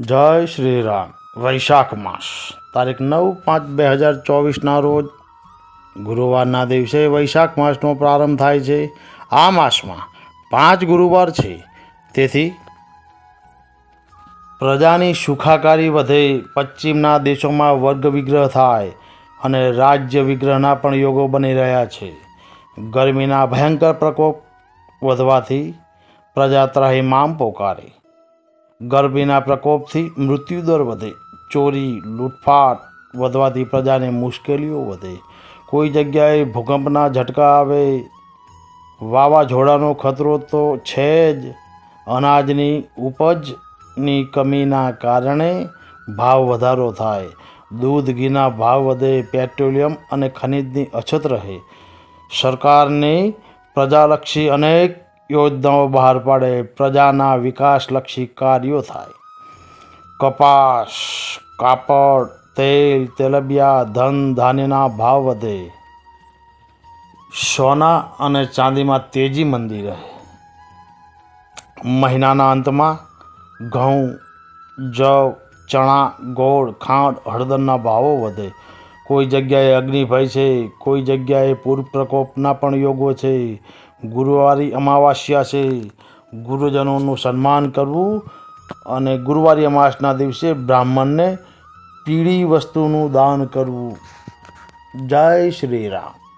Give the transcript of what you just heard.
જય શ્રી રામ. વૈશાખ માસ, તારીખ નવ પાંચ બે હજાર ચોવીસના રોજ ગુરુવારના દિવસે વૈશાખ માસનો પ્રારંભ થાય છે. આ માસમાં પાંચ ગુરુવાર છે. તેથી પ્રજાની સુખાકારી વધે, પશ્ચિમના દેશોમાં વર્ગ વિગ્રહ થાય અને રાજ્ય વિગ્રહના પણ યોગો બની રહ્યા છે. ગરમીના ભયંકર પ્રકોપ વધવાથી પ્રજા ત્રાહિમામ પોકારે. ગરમીના પ્રકોપથી મૃત્યુદર વધે. ચોરી, લૂંટફાટ વધવાથી પ્રજાને મુશ્કેલીઓ વધે. કોઈ જગ્યાએ ભૂકંપના ઝટકા આવે, વાવાઝોડાનો ખતરો તો છે જ. અનાજની ઉપજની કમીના કારણે ભાવ વધારો થાય. દૂધ, ઘીના ભાવ વધે, પેટ્રોલિયમ અને ખનિજની અછત રહે. સરકારની પ્રજાલક્ષી અનેક યોજનાઓ બહાર પાડે, પ્રજાના વિકાસલક્ષી કાર્યો થાય. કપાસ, કાપડ, તેલ, તેલબિયા, ધન, ધાન્યના ભાવ વધે. સોના અને ચાંદીમાં તેજી મંદી રહે. મહિનાના અંતમાં ઘઉં, જવ, ચણા, ગોળ, ખાંડ, હળદરના ભાવો વધે. કોઈ જગ્યાએ અગ્નિભય છે, કોઈ જગ્યાએ પૂર પ્રકોપના પણ યોગો છે, ગુરુવારી અમાવાસ્યા છે. ગુરુજનોનું સન્માન કરવું અને ગુરુવારી અમાસના દિવસે બ્રાહ્મણને પીળી વસ્તુનું દાન કરવું. જય શ્રી રામ.